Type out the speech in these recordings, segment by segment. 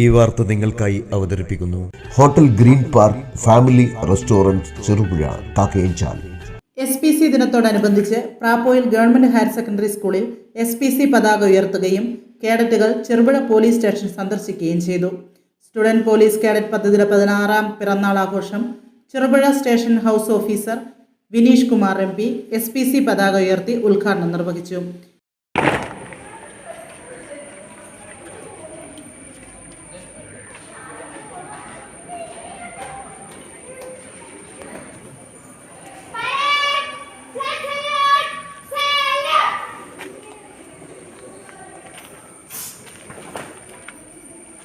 ഈ വാർത്ത നിങ്ങൾക്കായി അവതരിപ്പിക്കുന്നു. Hotel green park family restaurant Cherupuzha Kakkayanchal. S P C ദിനത്തോടനുബന്ധിച്ച് പ്രാപ്പോയിൽ ഗവൺമെന്റ് ഹയർ സെക്കൻഡറി സ്കൂളിൽ എസ് പി സി പതാക ഉയർത്തുകയും കേഡറ്റുകൾ ചെറുപുഴ പോലീസ് സ്റ്റേഷൻ സന്ദർശിക്കുകയും ചെയ്തു. സ്റ്റുഡന്റ് പോലീസ് കേഡറ്റ് പദ്ധതിയുടെ പതിനാറാം പിറന്നാൾ ആഘോഷം Cherupuzha station house officer Vineesh Kumar M P S P C പതാക ഉയർത്തി ഉദ്ഘാടനം നിർവഹിച്ചു.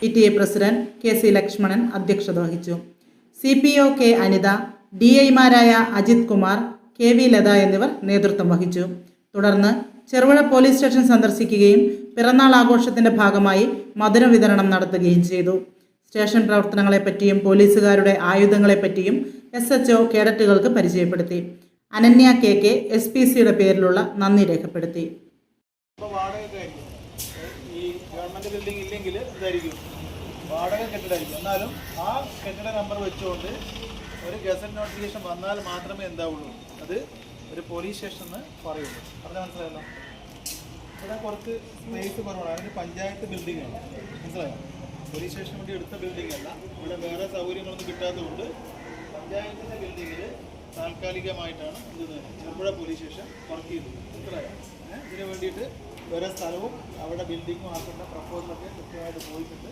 P T A president K C Lakshmanan അധ്യക്ഷത വഹിച്ചു. C P O K Anitha D ഐമാരായ അജിത് കുമാർ കെ വി ലത എന്നിവർ നേതൃത്വം വഹിച്ചു. തുടർന്ന് ചെറുപുഴ പോലീസ് സ്റ്റേഷൻ സന്ദർശിക്കുകയും പിറന്നാൾ ആഘോഷത്തിന്റെ ഭാഗമായി മധുര വിതരണം നടത്തുകയും ചെയ്തു. സ്റ്റേഷൻ പ്രവർത്തനങ്ങളെപ്പറ്റിയും പോലീസുകാരുടെ ആയുധങ്ങളെപ്പറ്റിയും എസ് എച്ച് ഒ കേഡറ്റുകൾക്ക് പരിചയപ്പെടുത്തി. Ananya K K S P സിയുടെ പേരിലുള്ള നന്ദി രേഖപ്പെടുത്തി ഇപ്പോൾ വാടകയൊക്കെ ആയിരിക്കും ഈ ഗവൺമെന്റ് ബിൽഡിംഗ് ഇല്ലെങ്കിൽ ഇതായിരിക്കും. വാടക കെട്ടിടമായിരിക്കും. എന്നാലും ആ കെട്ടിട നമ്പർ വെച്ചുകൊണ്ട് ഒരു ഗസറ്റ് നോട്ടിഫിക്കേഷൻ വന്നാൽ മാത്രമേ എന്താവുള്ളൂ. അത് ഒരു പോലീസ് സ്റ്റേഷൻ എന്ന് പറയുള്ളൂ. പറഞ്ഞാൽ മനസ്സിലായല്ലോ? ഇവിടെ കുറച്ച് സ്പേസ് കുറവാണ്. അതിന് പഞ്ചായത്ത് ബിൽഡിംഗ് ആണ്. മനസ്സിലായോ? പോലീസ് സ്റ്റേഷന് വേണ്ടി എടുത്ത ബിൽഡിംഗ് അല്ല. ഇവിടെ വേറെ സൗകര്യങ്ങളൊന്നും കിട്ടാത്തതുകൊണ്ട് പഞ്ചായത്തിന്റെ ബിൽഡിങ്ങിൽ താൽക്കാലികമായിട്ടാണ് ഇത് ചെറുപുഴ പോലീസ് സ്റ്റേഷൻ വർക്ക് ചെയ്തത് മനസ്സിലായോ? ഇതിന് വേണ്ടിയിട്ട് വേറെ സ്ഥലവും അവിടെ ബിൽഡിങ്ങും ആക്കുന്ന പ്രപ്പോസലൊക്കെ കൃത്യമായിട്ട് പോയിട്ടുണ്ട്.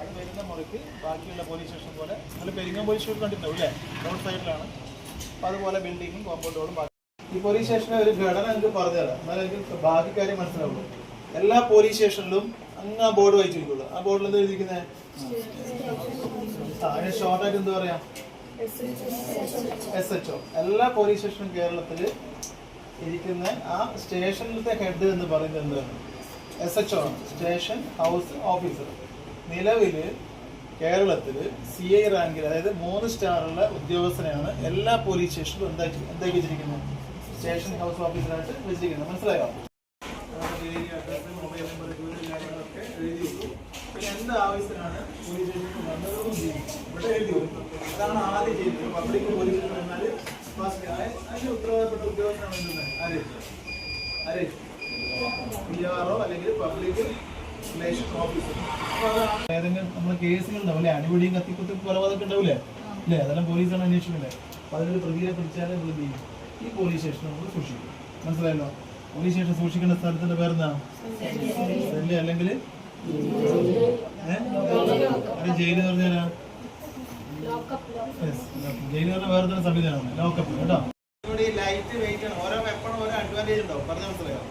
അത് വരുന്ന മുറയ്ക്ക് ബാക്കിയുള്ള പോലീസ് സ്റ്റേഷൻ പോലെ നല്ല പെരിങ്ങം പോലീസ് സ്റ്റേഷൻ കണ്ടിട്ടുണ്ടാവും അല്ലേ? റോഡ് സൈഡിലാണ് അപ്പോൾ അതുപോലെ ബിൽഡിങ്ങും കോമ്പൗണ്ടുകളും ബാക്കി. ഈ പോലീസ് സ്റ്റേഷനെ ഒരു ഘടന എനിക്ക് പറഞ്ഞുതരാം എന്നാലും എനിക്ക് ബാക്കി കാര്യം മനസ്സിലാവുള്ളൂ. എല്ലാ പോലീസ് സ്റ്റേഷനിലും അങ്ങ് ആ ബോർഡ് വായിച്ചിരിക്കുള്ളൂ ആ ബോർഡിൽ എന്താ എഴുതിക്കുന്നത് അതിന് ഷോർട്ടായിട്ട് എന്താ പറയാ? എസ് എച്ച് ഒ എല്ലാ പോലീസ് സ്റ്റേഷനും കേരളത്തിൽ ഇരിക്കുന്ന ആ സ്റ്റേഷനിലത്തെ ഹെഡ് എന്ന് പറയുന്നത് എന്താണ്? S H O station house officer നിലവിൽ കേരളത്തിൽ സി ഐ റാങ്കിൽ അതായത് മൂന്ന് സ്റ്റാറുള്ള ഉദ്യോഗസ്ഥനെയാണ് എല്ലാ പോലീസ് സ്റ്റേഷനിലും എന്താക്കി എന്താക്കി വെച്ചിരിക്കുന്നത്? സ്റ്റേഷൻ ഹൗസ് ഓഫീസറായിട്ട് വെച്ചിരിക്കുന്നത്. മനസ്സിലായോ? number, ജോലി കാര്യങ്ങളൊക്കെ എഴുതി. പിന്നെ എന്ത് ആവശ്യത്തിനാണ് പോലീസ് സ്റ്റേഷനിൽ വന്നതും ഇവിടെ എഴുതി അതാണ് ആദ്യം ചെയ്യുന്നത് പബ്ലിക് പോലീസ് വന്നാൽ അതിന് ഉത്തരവാദപ്പെട്ട ഉദ്യോഗസ്ഥനാണ് ആര് പി ആർഒ അല്ലെങ്കിൽ പബ്ലിക് റിലേഷൻ ഓഫീസർ ഏതെങ്കിലും നമ്മൾ കേസുകൾ ഉണ്ടാവും അല്ലേ അടിപിടിയും കത്തിക്കുത്തും കൊലപാതകം ഉണ്ടാവില്ലേ? അല്ലേ? അതെല്ലാം പോലീസാണ് അന്വേഷിക്കുന്നത് അപ്പൊ അതിനൊരു പ്രതിയെ പിടിച്ചാലേ ചെയ്യും ഈ പോലീസ് സ്റ്റേഷൻ നമ്മൾ സൂക്ഷിക്കും. മനസ്സിലായല്ലോ? പോലീസ് സ്റ്റേഷൻ സൂക്ഷിക്കേണ്ട സ്ഥലത്തിന്റെ പേരെന്താ? സെല്ല്. അല്ലെങ്കിൽ? ജയിൽ എന്ന് ജയിൽ വേറെ തന്നെ സംവിധാനമാണ്. ലോക്കപ്പ് കേട്ടോ? ഇവിടെ ലൈറ്റ് വെയിറ്റ് ആണ്. ഓരോ വെപ്പണും ഓരോ അഡ്വാന്റേജ് ഉണ്ടാവും. പറഞ്ഞ മനസ്സിലായോ?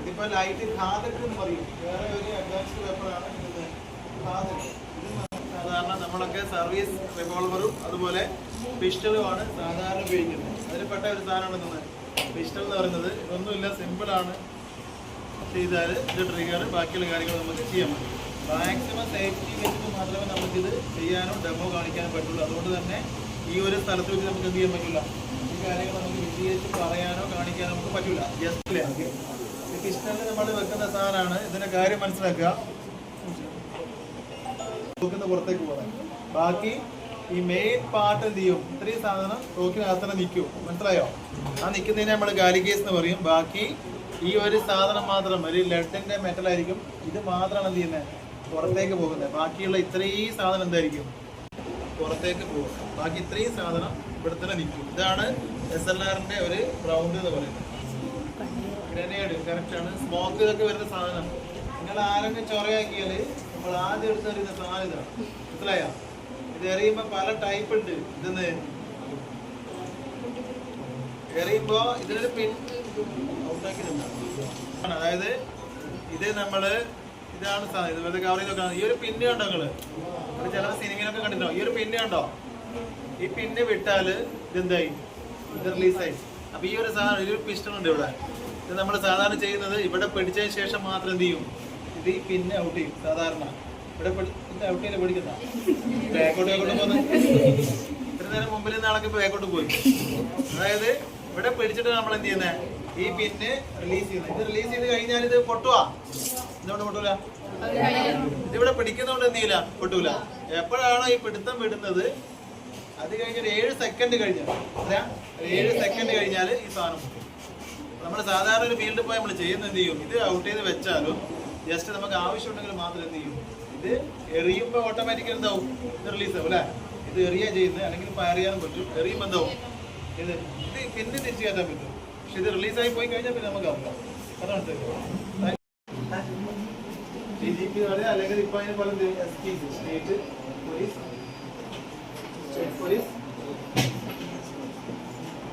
ഇതിപ്പോ ലൈറ്റ് ഹാദക്ക് എന്ന് പറയും. വേറെ ഒരു അഡ്വാൻസ്ഡ് വെപ്പണാണ് സാധാരണ നമ്മളൊക്കെ സർവീസ് റിവോൾവറും അതുപോലെ പിസ്റ്റളുമാണ് സാധാരണ ഉപയോഗിക്കുന്നത്. അതിൽപ്പെട്ട ഒരു സാധനമാണ് പിസ്റ്റൾ എന്ന് പറയുന്നത് ഇതൊന്നുമില്ല സിമ്പിളാണ് ചെയ്താൽ ഇത് ട്രിഗർ ബാക്കിയുള്ള കാര്യങ്ങൾ നമുക്ക് ചെയ്യാൻ പറ്റും. മാക്സിമം സേഫ്റ്റി വെച്ചിട്ട് മാത്രമേ നമുക്കിത് ചെയ്യാനോ ഡെമോ കാണിക്കാനും പറ്റുള്ളൂ. അതുകൊണ്ട് തന്നെ ഈ ഒരു സ്ഥലത്ത് വെച്ച് നമുക്ക് എന്ത് ചെയ്യാൻ പറ്റില്ല? ഈ കാര്യങ്ങൾ നമുക്ക് വിശദീകരിച്ച് പറയാനോ കാണിക്കാനോ നമുക്ക് പറ്റില്ല. ജസ്റ്റ് പിസ്റ്റലിൽ നമ്മൾ വെക്കുന്ന സാധനമാണ്. ഇതിന്റെ കാര്യം മനസ്സിലാക്കുക. പുറത്തേക്ക് പോകാൻ ബാക്കി ഈ മെയിൻ പാർട്ട് എന്ത് ചെയ്യും? ഇത്രയും സാധനം തോക്കിനകത്ത് തന്നെ നിൽക്കും. മനസ്സിലായോ? ആ നിൽക്കുന്നതിനെ നമ്മൾ ഗാലിഗേസ് എന്ന് പറയും. ബാക്കി ഈ ഒരു സാധനം മാത്രം ഒരു ലെഡിന്റെ മെറ്റൽ ആയിരിക്കും. ഇത് മാത്രമാണ് എന്ത് ചെയ്യുന്നത്? പുറത്തേക്ക് പോകുന്നത്. ബാക്കിയുള്ള ഇത്രയും സാധനം എന്തായിരിക്കും? പുറത്തേക്ക് പോകും ബാക്കി ഇത്രയും സാധനം ഇവിടെ തന്നെ നിൽക്കും. ഇതാണ് എസ് എൽ ആറിന്റെ ഒരു ഗ്രൗണ്ട് എന്ന് പറയുന്നത്. ഗ്രനേഡ് കറക്റ്റ് ആണ്. സ്മോക്ക് ഇതൊക്കെ വരുന്ന സാധനം. നിങ്ങൾ ആരെങ്കിലും ചൊറയാക്കിയാൽ നമ്മൾ ആദ്യം എടുത്ത് എറിയുന്ന സാധനം ഇതാണ്. മനസ്സിലായോ? ഇത് എറിയുമ്പോൾ പല ടൈപ്പ് ഉണ്ട്. ഇതെന്ന് എറിയുമ്പോ ഇതിനൊരു പിൻ ഔട്ടാക്കി അതായത് ഇത് നമ്മൾ ഇതാണ് സാധനം ഇത് വെറുതെ കവർ ഈ ഒരു പിന്ന് ഉണ്ടോ നിങ്ങൾ? ചില സിനിമയിലൊക്കെ കണ്ടിട്ടോ ഈ ഒരു പിന്ന് ഉണ്ടോ ഈ പിന്ന് വിട്ടാൽ ഇതെന്തായി ഇത് റിലീസായി. അപ്പൊ ഈ ഒരു സാധനം ഈ ഒരു പിസ്റ്റൺ ഉണ്ട് ഇവിടെ. ഇത് നമ്മൾ സാധാരണ ചെയ്യുന്നത് ഇവിടെ പിടിച്ചതിന് ശേഷം മാത്രം എന്ത് ചെയ്യും? ഇത് ഈ പിന്നെ ഔട്ട് ചെയ്യും സാധാരണ. ഇവിടെ ഔട്ട് ചെയ്യില്ല പിടിക്കുന്ന ബാക്കോട്ട് പോകുന്നത് ഇത്ര നേരം മുമ്പിൽ ഇപ്പൊ ബാക്കോട്ട് പോയി. അതായത് ഇവിടെ പിടിച്ചിട്ട് നമ്മൾ എന്ത് ചെയ്യുന്നത് ഈ പിന്നെ റിലീസ് ചെയ്യുന്നത് ഇത് റിലീസ് ചെയ്ത് കഴിഞ്ഞാൽ ഇത് പൊട്ടുവാ. എന്തുകൊണ്ട് പൊട്ടൂല? ഇതിവിടെ പിടിക്കുന്നതുകൊണ്ട് എന്ത് പൊട്ടൂല. എപ്പോഴാണോ ഈ പിടുത്തം വിടുന്നത് അത് കഴിഞ്ഞ ഒരു ഏഴ് സെക്കൻഡ് കഴിഞ്ഞാൽ ഏഴ് സെക്കൻഡ് കഴിഞ്ഞാൽ ഈ സാധനം പൊട്ടും. നമ്മൾ സാധാരണ ഒരു ഫീൽഡിൽ പോയി നമ്മൾ ചെയ്യുന്നത് എന്ത് ചെയ്യും? ഇത് ഔട്ട് ചെയ്ത് വെച്ചാലും ജസ്റ്റ് നമുക്ക് ആവശ്യമുണ്ടെങ്കിൽ മാത്രം എന്ത് ചെയ്യും? ഇത് എറിയുമ്പോൾ ഓട്ടോമാറ്റിക്കലി എന്താവും? ഇത് റിലീസ് ആവും അല്ലേ? ഇത് എറിയാ ചെയ്യുന്നത് അല്ലെങ്കിൽ ചെയ്യാനും പറ്റും. എറിയുമ്പോൾ എന്താവും? ഇത് ഇത് പിന്നെ തിരിച്ചു കയറ്റാൻ പറ്റും. പക്ഷെ ഇത് റിലീസായി പോയി കഴിഞ്ഞാൽ പിന്നെ നമുക്ക് അറിയാം അതാണ് ജി അല്ലെങ്കിൽ ഇപ്പൊ അതിന് പല സ്റ്റേറ്റ് പോലീസ് സ്റ്റേറ്റ് പോലീസ്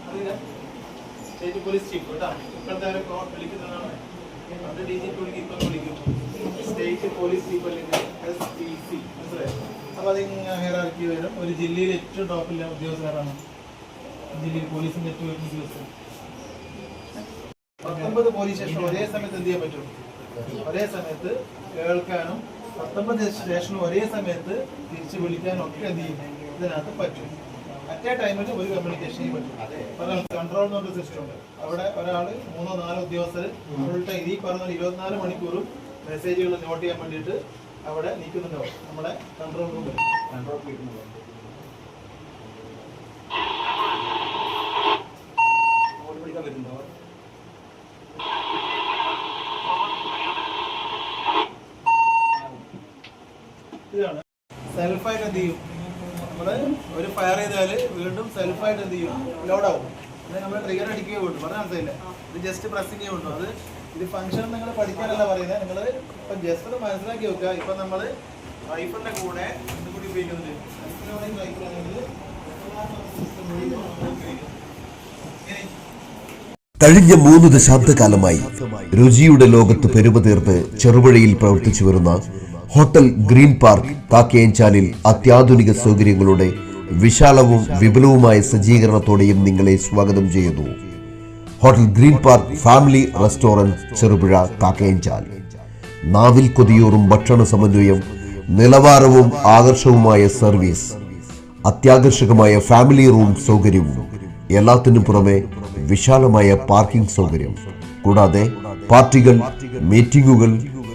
അറിയില്ല. സ്റ്റേറ്റ് പോലീസ് ചീഫ് കേട്ടോ. ഇപ്പോഴത്തെ അവരെ വിളിക്കുന്നതാണ്. അത് ഡി ജി പി വിളിക്കും ഇപ്പം വിളിക്കും. സ്റ്റേറ്റ് പോലീസ് ചീഫ് അല്ലെങ്കിൽ എസ് പി സി മനസ്സിലായി? അപ്പോൾ അതിങ്ങനെ ഹെയറാക്കി വരും. ഒരു ജില്ലയിൽ ഏറ്റവും ടോപ്പിലെ ഉദ്യോഗസ്ഥരാണ് ജില്ലയിൽ പോലീസിന്റെ ഏറ്റവും ഉദ്യോഗസ്ഥർ. പത്തൊമ്പത് പോലീസ് സ്റ്റേഷൻ ഒരേ സമയത്ത് എന്ത് ചെയ്യാൻ പറ്റും? ഒരേ സമയത്ത് കേൾക്കാനും പത്തൊമ്പത് സ്റ്റേഷനും ഒരേ സമയത്ത് തിരിച്ചു വിളിക്കാനും ഒക്കെ എന്ത് ചെയ്യും? ഇതിനകത്ത് പറ്റും. മറ്റേ ടൈമിൽ ഒരു കമ്മ്യൂണിക്കേഷൻ പറ്റും കൺട്രോൾ എന്ന് പറഞ്ഞ സിസ്റ്റം ഉണ്ട്. അവിടെ ഒരാൾ മൂന്നോ നാലോ ഉദ്യോഗസ്ഥർ ഫുൾ ടൈം ഈ പറഞ്ഞ ഇരുപത്തിനാല് മണിക്കൂറും മെസ്സേജുകൾ നോട്ട് ചെയ്യാൻ വേണ്ടിയിട്ട് അവിടെ നിൽക്കുന്നുണ്ടാവും. നമ്മുടെ കൺട്രോൾ റൂമിൽ കൺട്രോൾ പിടിക്കാൻ പറ്റുന്നുണ്ടോ ഇതാണ് സെൽഫായിട്ട് എന്ത് ചെയ്യും? നമ്മൾ ഒരു ഫയർ ചെയ്താൽ വീണ്ടും സെൽഫായിട്ട് എന്ത് ചെയ്യും? ലോഡ് ആവും. ഇത് നമ്മൾ ട്രിഗർ അടിക്കുകയോ വേണ്ടു പറഞ്ഞ മനസ്സിലായില്ല? ഇത് ജസ്റ്റ് പ്രസ്സിങ് വേണ്ടു അത് ഇത് ഫംഗ്ഷൻ നിങ്ങൾ പഠിക്കാനല്ല പറയുന്നത് നിങ്ങൾ ഇപ്പം ജസ്റ്റ് ഒന്ന് മനസ്സിലാക്കി വെക്കുക. ഇപ്പം നമ്മൾ റൈഫിളിന്റെ കൂടെ കൂടി കഴിഞ്ഞ മൂന്ന് ദശാബ്ദകാലമായി രുചിയുടെ ലോകത്ത് പെരുമ തീർത്ത് ചെറുപുഴയിൽ പ്രവർത്തിച്ചു വരുന്ന ഹോട്ടൽ ഗ്രീൻ പാർക്ക് കാക്കയഞ്ചാലിൽ അത്യാധുനിക സൗകര്യങ്ങളുടെ വിശാലവും വിപുലവുമായ സജ്ജീകരണത്തോടെയും നിങ്ങളെ സ്വാഗതം ചെയ്യുന്നു. Hotel green park family restaurant Cherupuzha Kakkayanchal നാവിൽ കൊതിയൂറും ഭക്ഷണ സമന്വയം നിലവാരവും ആകർഷവുമായ സർവീസ് അത്യാകർഷകമായ ഫാമിലി റൂം സൗകര്യവും എല്ലാത്തിനും പുറമെ വിശാലമായ പാർക്കിംഗ് സൗകര്യം. കൂടാതെ പാർട്ടികൾ മീറ്റിംഗുകൾ